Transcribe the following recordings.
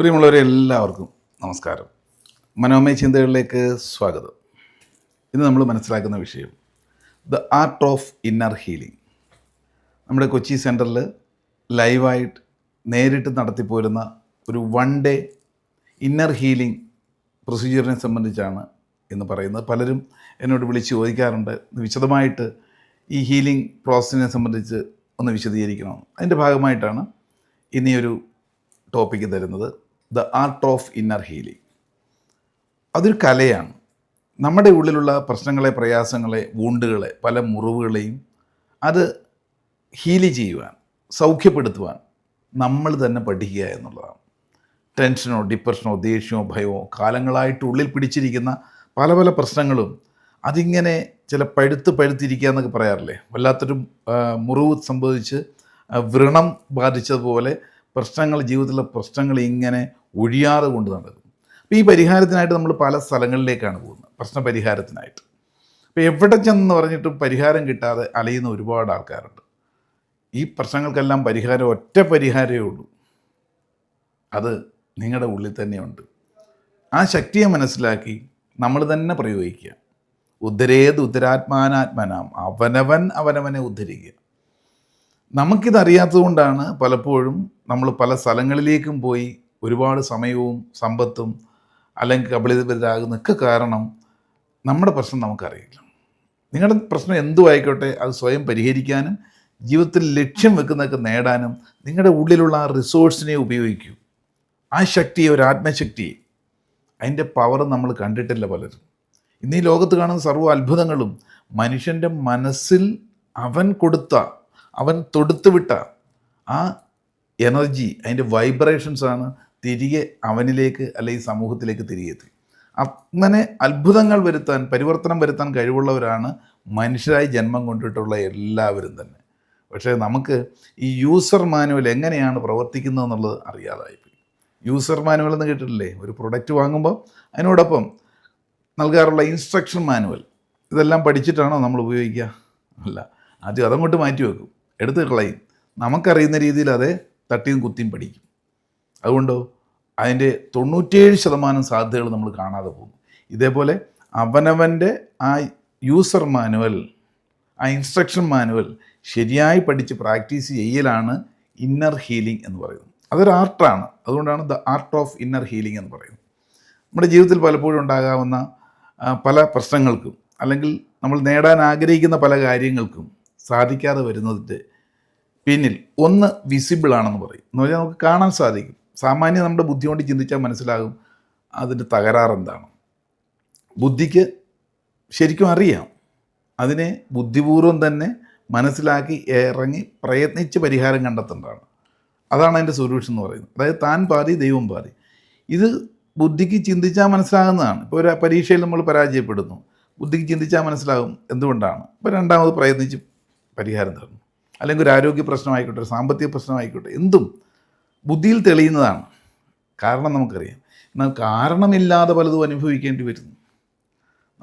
പ്രിയമുള്ളവരെ എല്ലാവർക്കും നമസ്കാരം. മനോമയ ചിന്തകളിലേക്ക് സ്വാഗതം. ഇന്ന് നമ്മൾ മനസ്സിലാക്കുന്ന വിഷയം the art of inner healing. നമ്മുടെ കൊച്ചി സെന്ററിൽ ലൈവായിട്ട് നേരിട്ട് നടത്തിപ്പോരുന്ന ഒരു വൺ ഡേ ഇന്നർ ഹീലിംഗ് പ്രൊസീജിയറിനെ സംബന്ധിച്ചാണ് എന്ന് പറയുന്നത്. പലരും എന്നോട് വിളിച്ച് ചോദിക്കാറുണ്ട് വിശദമായിട്ട് ഈ ഹീലിംഗ് പ്രോസസ്സിനെ സംബന്ധിച്ച് ഒന്ന് വിശദീകരിക്കണം അതിന്റെ ഭാഗമായിട്ടാണ് ഇനി ഒരു ടോപ്പിക്ക് തരുന്നത്. The art of inner healing അതൊരു കലയാണ്. നമ്മുടെ ഉള്ളിലുള്ള പ്രശ്നങ്ങളെ പ്രയാസങ്ങളെ വൂണ്ടുകളെ പല മുറിവുകളെയും അത് ഹീൽ ചെയ്യുവാൻ സൗഖ്യപ്പെടുത്തുവാൻ നമ്മൾ തന്നെ പഠിക്കുക എന്നുള്ളതാണ്. ടെൻഷനോ ഡിപ്രഷനോ ദേഷ്യമോ ഭയമോ കാലങ്ങളായിട്ട് ഉള്ളിൽ പിടിച്ചിരിക്കുന്ന പല പല പ്രശ്നങ്ങളും അതിങ്ങനെ ചില പഴുത്ത് പഴുത്തിരിക്കുക എന്നൊക്കെ പറയാറില്ലേ? വല്ലാത്തൊരു മുറിവ് സംഭവിച്ച് വ്രണം ബാധിച്ചതുപോലെ പ്രശ്നങ്ങൾ ജീവിതത്തിലെ പ്രശ്നങ്ങൾ ഇങ്ങനെ ഒഴിയാതെ കൊണ്ട് നടക്കും. അപ്പോൾ ഈ പരിഹാരത്തിനായിട്ട് നമ്മൾ പല സ്ഥലങ്ങളിലേക്കാണ് പോകുന്നത്. പ്രശ്ന പരിഹാരത്തിനായിട്ട്. അപ്പോൾ എവിടെ ചെന്ന് പറഞ്ഞിട്ടും പരിഹാരം കിട്ടാതെ അലയുന്ന ഒരുപാട് ആൾക്കാരുണ്ട്. ഈ പ്രശ്നങ്ങൾക്കെല്ലാം പരിഹാരം ഒറ്റ പരിഹാരമേ ഉള്ളൂ. അത് നിങ്ങളുടെ ഉള്ളിൽ തന്നെയുണ്ട്. ആ ശക്തിയെ മനസ്സിലാക്കി നമ്മൾ തന്നെ പ്രയോഗിക്കുക. ഉദ്ധരേത് ഉദ്ധരാത്മാനാത്മനാം. അവനവൻ അവനവനെ ഉദ്ധരിക്കുക. നമുക്കിതറിയാത്തതുകൊണ്ടാണ് പലപ്പോഴും നമ്മൾ പല സ്ഥലങ്ങളിലേക്കും പോയി ഒരുപാട് സമയവും സമ്പത്തും അല്ലെങ്കിൽ കബളിതരാകുന്നൊക്കെ കാരണം നമ്മുടെ പ്രശ്നം നമുക്കറിയില്ല. നിങ്ങളുടെ പ്രശ്നം എന്തു ആയിക്കോട്ടെ അത് സ്വയം പരിഹരിക്കാനും ജീവിതത്തിൽ ലക്ഷ്യം വെക്കുന്നതൊക്കെ നേടാനും നിങ്ങളുടെ ഉള്ളിലുള്ള ആ റിസോഴ്സിനെ ഉപയോഗിക്കൂ. ആ ശക്തിയെ ഒരു ആത്മശക്തിയെ. അതിന്റെ പവർ നമ്മൾ കണ്ടിട്ടില്ല പലരും. ഇന്ന് ഈ ലോകത്ത് കാണുന്ന സർവ അത്ഭുതങ്ങളും മനുഷ്യന്റെ മനസ്സിൽ അവൻ കൊടുത്ത അവൻ തൊടുത്തുവിട്ട ആ എനർജി അതിന്റെ വൈബ്രേഷൻസാണ് തിരികെ അവനിലേക്ക് അല്ലെങ്കിൽ സമൂഹത്തിലേക്ക് തിരികെ എത്തി. അങ്ങനെ അത്ഭുതങ്ങൾ വരുത്താൻ പരിവർത്തനം വരുത്താൻ കഴിവുള്ളവരാണ് മനുഷ്യരായി ജന്മം കൊണ്ടിട്ടുള്ള എല്ലാവരും തന്നെ. പക്ഷേ നമുക്ക് ഈ യൂസർ മാനുവൽ എങ്ങനെയാണ് പ്രവർത്തിക്കുന്നത് എന്നുള്ളത് അറിയാതായിപ്പോയി യൂസർ മാനുവൽ എന്ന് കേട്ടിട്ടില്ലേ? ഒരു പ്രൊഡക്റ്റ് വാങ്ങുമ്പോൾ അതിനോടൊപ്പം നൽകാറുള്ള ഇൻസ്ട്രക്ഷൻ മാനുവൽ ഇതെല്ലാം പഠിച്ചിട്ടാണോ നമ്മൾ ഉപയോഗിക്കുക? അല്ല. ആദ്യം അതങ്ങോട്ട് മാറ്റി വെക്കും എടുത്ത് കളയും. നമുക്കറിയുന്ന രീതിയിൽ അത് തട്ടിയും കുത്തിയും പഠിക്കും അതുകൊണ്ടോ? അതിന്റെ തൊണ്ണൂറ്റേഴ് ശതമാനം സാധ്യതകൾ നമ്മൾ കാണാതെ പോകും. ഇതേപോലെ അവനവന്റെ ആ യൂസർ മാനുവൽ ആ ഇൻസ്ട്രക്ഷൻ മാനുവൽ ശരിയായി പഠിച്ച് പ്രാക്ടീസ് ചെയ്യലാണ് ഇന്നർ ഹീലിംഗ് എന്ന് പറയുന്നത്. അതൊരു ആർട്ടാണ് അതുകൊണ്ടാണ് the art of inner healing എന്ന് പറയുന്നത്. നമ്മുടെ ജീവിതത്തിൽ പലപ്പോഴും ഉണ്ടാകാവുന്ന പല പ്രശ്നങ്ങൾക്കും അല്ലെങ്കിൽ നമ്മൾ നേടാൻ ആഗ്രഹിക്കുന്ന പല കാര്യങ്ങൾക്കും സാധിക്കാതെ വരുന്നതിന്റെ പിന്നിൽ ഒന്ന് വിസിബിൾ ആണെന്ന് പറയും. എന്ന് പറഞ്ഞാൽ നമുക്ക് കാണാൻ സാധിക്കും. സാമാന്യം നമ്മുടെ ബുദ്ധി കൊണ്ട് ചിന്തിച്ചാൽ മനസ്സിലാകും അതിന്റെ തകരാറ് എന്താണ്. ബുദ്ധിക്ക് ശരിക്കും അറിയാം. അതിനെ ബുദ്ധിപൂർവം തന്നെ മനസ്സിലാക്കി ഇറങ്ങി പ്രയത്നിച്ച് പരിഹാരം കണ്ടെത്തേണ്ടതാണ്. അതാണ് അതിന്റെ സൊല്യൂഷൻ എന്ന് പറയുന്നത്. അതായത് താൻ പാതി ദൈവം പാതി. ഇത് ബുദ്ധിക്ക് ചിന്തിച്ചാൽ മനസ്സിലാകുന്നതാണ്. ഇപ്പോൾ ഒരു പരീക്ഷയിൽ നമ്മൾ പരാജയപ്പെടുന്നു. ബുദ്ധിക്ക് ചിന്തിച്ചാൽ മനസ്സിലാകും എന്തുകൊണ്ടാണ്. ഇപ്പോൾ രണ്ടാമത് പ്രയത്നിച്ച് പരിഹാരം തരുന്നു. അല്ലെങ്കിൽ ഒരു ആരോഗ്യ പ്രശ്നമായിക്കോട്ടെ ഒരു സാമ്പത്തിക പ്രശ്നമായിക്കോട്ടെ എന്തും ബുദ്ധിയിൽ തെളിയുന്നതാണ്. കാരണം നമുക്കറിയാം. എന്നാൽ കാരണമില്ലാതെ പലതും അനുഭവിക്കേണ്ടി വരുന്നു.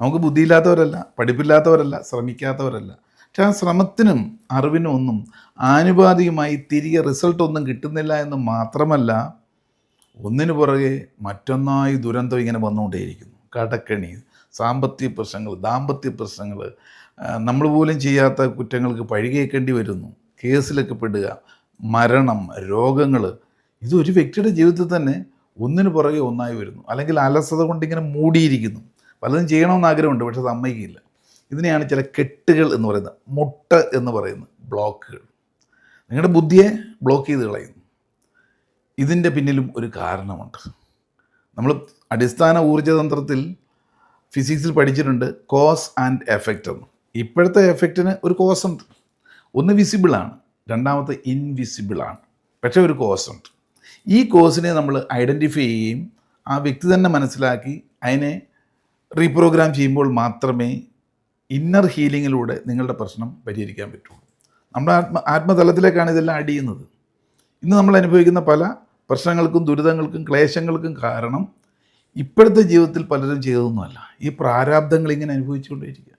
നമുക്ക് ബുദ്ധിയില്ലാത്തവരല്ല പഠിപ്പില്ലാത്തവരല്ല ശ്രമിക്കാത്തവരല്ല. പക്ഷെ ആ ശ്രമത്തിനും അറിവിനും ഒന്നും ആനുപാതികമായി തിരികെ റിസൾട്ട് ഒന്നും കിട്ടുന്നില്ല എന്ന് മാത്രമല്ല ഒന്നിനു പുറകെ മറ്റൊന്നായി ദുരന്തം ഇങ്ങനെ വന്നുകൊണ്ടേയിരിക്കുന്നു. കടക്കണി സാമ്പത്തിക പ്രശ്നങ്ങൾ ദാമ്പത്യ പ്രശ്നങ്ങൾ നമ്മൾ പോലും ചെയ്യാത്ത കുറ്റങ്ങൾക്ക് പഴികേക്കേണ്ടി വരുന്നു. കേസിലൊക്കെ പെടുക മരണം രോഗങ്ങൾ ഇതൊരു വ്യക്തിയുടെ ജീവിതത്തിൽ തന്നെ ഒന്നിനു പുറകെ ഒന്നായി വരുന്നു. അല്ലെങ്കിൽ അലസത കൊണ്ട് ഇങ്ങനെ മൂടിയിരിക്കുന്നു. പലതും ചെയ്യണമെന്ന് ആഗ്രഹമുണ്ട് പക്ഷെ സമ്മതിക്കില്ല ഇതിനെയാണ് ചില കെട്ടുകൾ എന്ന് പറയുന്നത്. മുട്ട എന്ന് പറയുന്നത് ബ്ലോക്കുകൾ. നിങ്ങളുടെ ബുദ്ധിയെ ബ്ലോക്ക് ചെയ്ത് കളയുന്നു. ഇതിന്റെ പിന്നിലും ഒരു കാരണമുണ്ട്. നമ്മൾ അടിസ്ഥാന ഊർജതന്ത്രത്തിൽ ഫിസിക്സിൽ പഠിച്ചിട്ടുണ്ട് കോസ് ആൻഡ് എഫക്റ്റ് എന്ന്. ഇപ്പോഴത്തെ എഫക്റ്റിന് ഒരു കോസ് ഉണ്ട്. ഒന്ന് വിസിബിളാണ് രണ്ടാമത്തെ ഇൻവിസിബിളാണ് പക്ഷേ ഒരു കോസ് ഉണ്ട്. ഈ കോസിനെ നമ്മൾ ഐഡന്റിഫൈ ചെയ്യുകയും ആ വ്യക്തി തന്നെ മനസ്സിലാക്കി അതിനെ റീപ്രോഗ്രാം ചെയ്യുമ്പോൾ മാത്രമേ ഇന്നർ ഹീലിങ്ങിലൂടെ നിങ്ങളുടെ പ്രശ്നം പരിഹരിക്കാൻ പറ്റുള്ളൂ. നമ്മുടെ ആത്മ ആത്മതലത്തിലേക്കാണ് ഇതെല്ലാം അടിയുന്നത്. ഇന്ന് നമ്മൾ അനുഭവിക്കുന്ന പല പ്രശ്നങ്ങൾക്കും ദുരിതങ്ങൾക്കും ക്ലേശങ്ങൾക്കും കാരണം ഇപ്പോഴത്തെ ജീവിതത്തിൽ പലരും ചെയ്തതൊന്നുമല്ല. ഈ പ്രാരാബ്ദങ്ങൾ ഇങ്ങനെ അനുഭവിച്ചുകൊണ്ടിരിക്കുക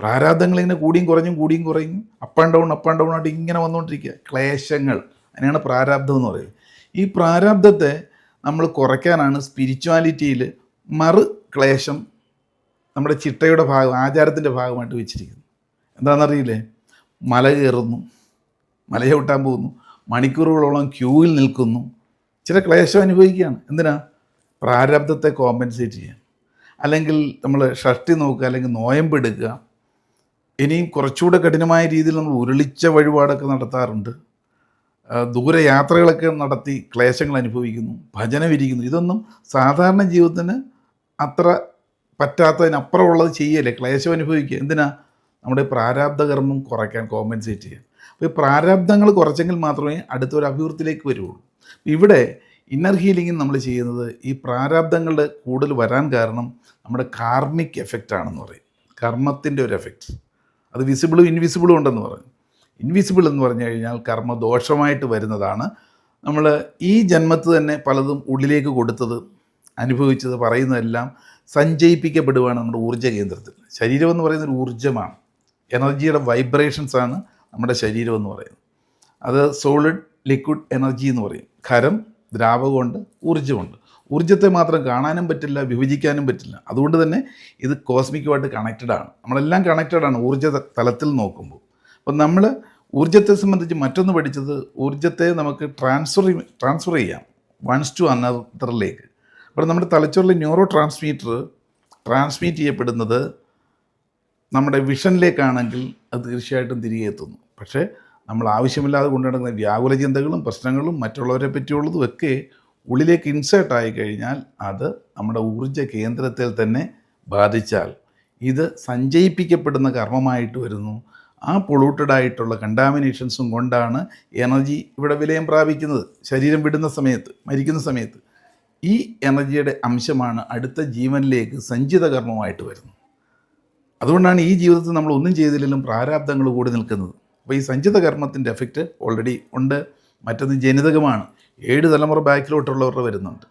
പ്രാരാബ്ദങ്ങൾ ഇങ്ങനെ കൂടിയും കുറഞ്ഞും കൂടിയും കുറയും. Up and down up and down ആയിട്ട് ഇങ്ങനെ വന്നുകൊണ്ടിരിക്കുക. ക്ലേശങ്ങൾ. അതിനാണ് പ്രാരാബ്ദം എന്ന് പറയുന്നത്. ഈ പ്രാരാബ്ദത്തെ നമ്മൾ കുറയ്ക്കാനാണ് സ്പിരിച്വാലിറ്റിയിൽ മറു ക്ലേശം നമ്മുടെ ചിട്ടയുടെ ഭാഗം ആചാരത്തിന്റെ ഭാഗമായിട്ട് വെച്ചിരിക്കുന്നത്. എന്താണെന്നറിയില്ലേ? മല കയറുന്നു. മല ചവിട്ടാൻ പോകുന്നു. മണിക്കൂറുകളോളം ക്യൂവിൽ നിൽക്കുന്നു. ചില ക്ലേശം അനുഭവിക്കുകയാണ്. എന്തിനാ? പ്രാരബ്ധത്തെ കോമ്പൻസേറ്റ് ചെയ്യാൻ അല്ലെങ്കിൽ നമ്മൾ ഷഷ്ടി നോക്കുക അല്ലെങ്കിൽ നോയമ്പെടുക്കുക ഇനിയും കുറച്ചുകൂടെ കഠിനമായ രീതിയിൽ നമ്മൾ ഉരുളിച്ച വഴിപാടൊക്കെ നടത്താറുണ്ട്. ദൂരയാത്രകളൊക്കെ നടത്തി ക്ലേശങ്ങൾ അനുഭവിക്കുന്നു ഭജനം ഇരിക്കുന്നു ഇതൊന്നും സാധാരണ ജീവിതത്തിന് അത്ര പറ്റാത്തതിനപ്പുറമുള്ളത് ചെയ്യല്ലേ? ക്ലേശം അനുഭവിക്കുക. എന്തിനാ? നമ്മുടെ പ്രാരാബ്ധകർമ്മം കുറയ്ക്കാൻ കോമ്പൻസേറ്റ് ചെയ്യാൻ. അപ്പോൾ ഈ പ്രാരാബ്ധങ്ങൾ കുറച്ചെങ്കിൽ മാത്രമേ അടുത്തൊരു അഭിവൃദ്ധിയിലേക്ക് വരുള്ളൂ. ഇവിടെ ഇന്നർ ഹീലിംഗ് നമ്മൾ ചെയ്യുന്നത് ഈ പ്രാരാബ്ധങ്ങളുടെ കൂടുതൽ വരാൻ കാരണം നമ്മുടെ കാർമിക് എഫക്റ്റ് ആണെന്ന് പറയും. കർമ്മത്തിന്റെ ഒരു എഫക്റ്റ് അത് വിസിബിളും ഇൻവിസിബിളും ഉണ്ടെന്ന് പറഞ്ഞു. ഇൻവിസിബിൾ എന്ന് പറഞ്ഞു കഴിഞ്ഞാൽ കർമ്മദോഷമായിട്ട് വരുന്നതാണ്. നമ്മൾ ഈ ജന്മത്ത് തന്നെ പലതും ഉള്ളിലേക്ക് കൊടുത്തത് അനുഭവിച്ചത് പറയുന്നതെല്ലാം സഞ്ചയിപ്പിക്കപ്പെടുകയാണ് നമ്മുടെ ഊർജ കേന്ദ്രത്തിൽ. ശരീരം എന്ന് പറയുന്നത് ഒരു ഊർജമാണ്. എനർജിയുടെ വൈബ്രേഷൻസാണ് നമ്മുടെ ശരീരം എന്ന് പറയുന്നത്. അത് സോളിഡ് ലിക്വിഡ് എനർജി എന്ന് പറയും. ഖരം ദ്രാവകമുണ്ട് ഊർജമുണ്ട്. ഊർജത്തെ മാത്രം കാണാനും പറ്റില്ല വിഭജിക്കാനും പറ്റില്ല. അതുകൊണ്ട് തന്നെ ഇത് കോസ്മിക്കുമായിട്ട് കണക്റ്റഡ് ആണ്. നമ്മളെല്ലാം കണക്റ്റഡ് ആണ് ഊർജ തലത്തിൽ നോക്കുമ്പോൾ. അപ്പം നമ്മൾ ഊർജത്തെ സംബന്ധിച്ച് മറ്റൊന്ന് പഠിച്ചത് ഊർജത്തെ നമുക്ക് ട്രാൻസ്ഫർ ട്രാൻസ്ഫർ ചെയ്യാം. വൺസ് ടു അനദറിലേക്ക് അപ്പോൾ നമ്മുടെ തലച്ചോറിലെ ന്യൂറോ ട്രാൻസ്മീറ്റർ ട്രാൻസ്മിറ്റ് ചെയ്യപ്പെടുന്നത് നമ്മുടെ വിഷനിലേക്കാണെങ്കിൽ അത് തീർച്ചയായിട്ടും തിരികെ എത്തുന്നു. പക്ഷേ നമ്മൾ ആവശ്യമില്ലാതെ കൊണ്ടുനടക്കുന്ന വ്യാകുല ചിന്തകളും പ്രശ്നങ്ങളും മറ്റുള്ളവരെ പറ്റിയുള്ളതും ഒക്കെ ഉള്ളിലേക്ക് ഇൻസേർട്ട് ആയി കഴിഞ്ഞാൽ അത് നമ്മുടെ ഊർജ കേന്ദ്രത്തിൽ തന്നെ ബാധിച്ചാൽ ഇത് സഞ്ചയിപ്പിക്കപ്പെടുന്ന കർമ്മമായിട്ട് വരുന്നു. ആ പൊളൂട്ടഡ് ആയിട്ടുള്ള കണ്ടാമിനേഷൻസും കൊണ്ടാണ് എനർജി ഇവിടെ വിലയം പ്രാപിക്കുന്നത്. ശരീരം വിടുന്ന സമയത്ത് മരിക്കുന്ന സമയത്ത്. ഈ എനർജിയുടെ അംശമാണ് അടുത്ത ജീവനിലേക്ക് സഞ്ചിത കർമ്മമായിട്ട് വരുന്നത്. അതുകൊണ്ടാണ് ഈ ജീവിതത്തിൽ നമ്മൾ ഒന്നും ചെയ്തില്ലെങ്കിലും പ്രാരാബ്ദങ്ങൾ കൂടി നിൽക്കുന്നത്. അപ്പോൾ ഈ സഞ്ചിത കർമ്മത്തിന്റെ എഫക്റ്റ് ഓൾറെഡി ഉണ്ട്. മറ്റൊന്ന് ജനിതകമാണ്. ഏഴ് തലമുറ ബാക്കിലോട്ടുള്ളവരുടെ വരുന്നുണ്ട്.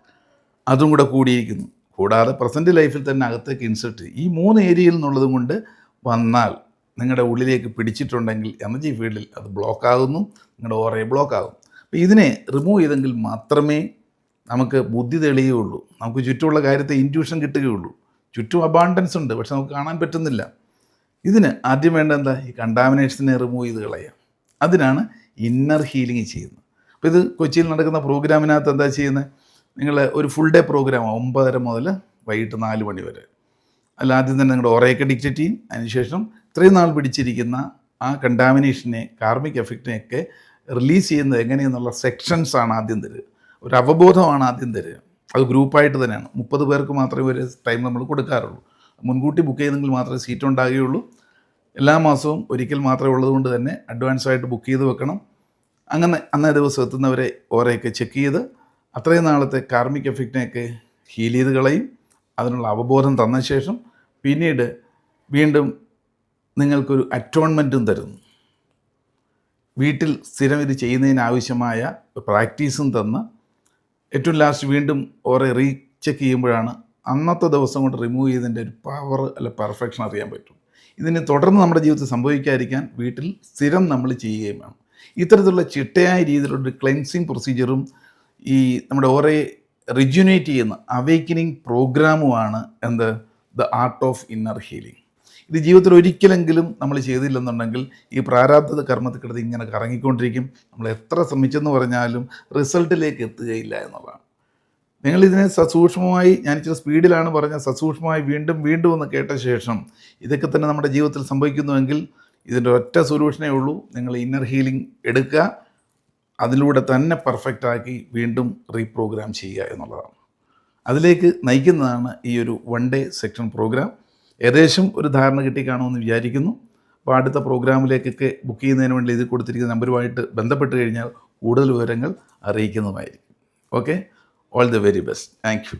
അതും കൂടെ കൂടിയിരിക്കുന്നു. കൂടാതെ പ്രസന്റ് ലൈഫിൽ തന്നെ അകത്തേക്ക് ഇൻസെർട്ട് ഈ മൂന്ന് ഏരിയയിൽ നിന്നുള്ളതും കൊണ്ട് വന്നാൽ നിങ്ങളുടെ ഉള്ളിലേക്ക് പിടിച്ചിട്ടുണ്ടെങ്കിൽ എനർജി ഫീൽഡിൽ അത് ബ്ലോക്ക് ആകുന്നു. നിങ്ങളുടെ ഓറയെ ബ്ലോക്ക് ആകും അപ്പോൾ ഇതിനെ റിമൂവ് ചെയ്തെങ്കിൽ മാത്രമേ നമുക്ക് ബുദ്ധി തെളിയുകയുള്ളൂ. നമുക്ക് ചുറ്റുമുള്ള കാര്യത്തെ ഇന്റ്യൂഷൻ കിട്ടുകയുള്ളൂ. ചുറ്റും അബാണ്ടൻസ് ഉണ്ട്. പക്ഷെ നമുക്ക് കാണാൻ പറ്റുന്നില്ല. ഇതിന് ആദ്യം വേണ്ട എന്താ? ഈ കണ്ടാമിനേഷനെ റിമൂവ് ചെയ്ത് കളയാം അതിനാണ് ഇന്നർ ഹീലിംഗ് ചെയ്യുന്നത്. അപ്പോൾ ഇത് കൊച്ചിയിൽ നടക്കുന്ന പ്രോഗ്രാമിനകത്ത് എന്താ ചെയ്യുന്നത് നിങ്ങൾ ഒരു ഫുൾ ഡേ പ്രോഗ്രാമാണ് ഒമ്പതര മുതൽ വൈകിട്ട് നാല് മണി വരെ. അല്ല ആദ്യം തന്നെ നിങ്ങളുടെ ഒറയൊക്കെ ഡിക്റ്റേറ്റ് ചെയ്യും. അതിനുശേഷം ഇത്രയും നാൾ പിടിച്ചിരിക്കുന്ന ആ കണ്ടാമിനേഷനെ കാർമിക് എഫക്റ്റിനെയൊക്കെ റിലീസ് ചെയ്യുന്നത് എങ്ങനെയെന്നുള്ള സെക്ഷൻസ് ആണ് ആദ്യം തരിക. ഒരു അവബോധമാണ് ആദ്യം തരിക. അത് ഗ്രൂപ്പായിട്ട് തന്നെയാണ്. മുപ്പത് പേർക്ക് മാത്രമേ ഒരു ടൈം നമ്മൾ കൊടുക്കാറുള്ളൂ. മുൻകൂട്ടി ബുക്ക് ചെയ്തെങ്കിൽ മാത്രമേ സീറ്റ് ഉണ്ടാകുകയുള്ളൂ. എല്ലാ മാസവും ഒരിക്കൽ മാത്രമേ ഉള്ളതുകൊണ്ട് തന്നെ അഡ്വാൻസ് ആയിട്ട് ബുക്ക് ചെയ്ത് വെക്കണം. അങ്ങനെ അന്നേ ദിവസം എത്തുന്നവരെ ഓരെയൊക്കെ ചെക്ക് ചെയ്ത് അത്രയും നാളത്തെ കാർമിക് എഫക്റ്റിനെയൊക്കെ ഹീൽ ചെയ്ത് കളയും. അതിനുള്ള അവബോധം തന്ന ശേഷം പിന്നീട് വീണ്ടും നിങ്ങൾക്കൊരു അറ്റോൺമെന്റും തരുന്നു. വീട്ടിൽ സ്ഥിരം ഇത് ചെയ്യുന്നതിനാവശ്യമായ പ്രാക്ടീസും തന്ന് ഏറ്റവും ലാസ്റ്റ് വീണ്ടും ഓറെ റീചെക്ക് ചെയ്യുമ്പോഴാണ് അന്നത്തെ ദിവസം കൊണ്ട് റിമൂവ് ചെയ്തതിന്റെ ഒരു പവർ അല്ല പെർഫെക്ഷൻ അറിയാൻ പറ്റും. ഇതിന് തുടർന്ന് നമ്മുടെ ജീവിതത്തിൽ സംഭവിക്കാതിരിക്കാൻ വീട്ടിൽ സ്ഥിരം നമ്മൾ ചെയ്യുകയും വേണം. ഇത്തരത്തിലുള്ള ചിട്ടയായ രീതിയിലുള്ള ക്ലെൻസിങ് പ്രൊസീജിയറും ഈ നമ്മുടെ ഓരോ റിജുനേറ്റ് ചെയ്യുന്ന അവേക്കനിങ് പ്രോഗ്രാമുമാണ് എന്ത്? The art of inner healing ഇത് ജീവിതത്തിൽ ഒരിക്കലെങ്കിലും നമ്മൾ ചെയ്തില്ലെന്നുണ്ടെങ്കിൽ ഈ പ്രാരാബ്ധ കർമ്മത്തിൽ ഇങ്ങനെ കറങ്ങിക്കൊണ്ടിരിക്കും. നമ്മൾ എത്ര ശ്രമിച്ചെന്ന് പറഞ്ഞാലും റിസൾട്ടിലേക്ക് എത്തുകയില്ല എന്നുള്ളതാണ്. നിങ്ങൾ ഇതിനെ സസൂക്ഷ്മമായി ഞാൻ ഇച്ചിരി സ്പീഡിലാണ് പറഞ്ഞ സസൂക്ഷ്മമായി വീണ്ടും വീണ്ടും ഒന്ന് കേട്ട ശേഷം ഇതൊക്കെ തന്നെ നമ്മുടെ ജീവിതത്തിൽ സംഭവിക്കുന്നുവെങ്കിൽ ഇതിന്റെ ഒറ്റ സൊല്യൂഷനേ ഉള്ളൂ. നിങ്ങൾ ഇന്നർ ഹീലിംഗ് എടുക്കുക. അതിലൂടെ തന്നെ പെർഫെക്റ്റ് ആക്കി വീണ്ടും റീപ്രോഗ്രാം ചെയ്യുക എന്നുള്ളതാണ്. അതിലേക്ക് നയിക്കുന്നതാണ് ഈ ഒരു വൺ ഡേ സെക്ഷൻ പ്രോഗ്രാം ഏകദേശം ഒരു ധാരണ കിട്ടിക്കാണുമെന്ന് വിചാരിക്കുന്നു. അപ്പോൾ അടുത്ത പ്രോഗ്രാമിലേക്കൊക്കെ ബുക്ക് ചെയ്യുന്നതിന് വേണ്ടി ഇത് കൊടുത്തിരിക്കുന്ന നമ്പറുമായിട്ട് ബന്ധപ്പെട്ട് കഴിഞ്ഞാൽ കൂടുതൽ വിവരങ്ങൾ അറിയിക്കുന്നതുമായിരിക്കും. Okay all the very best thank you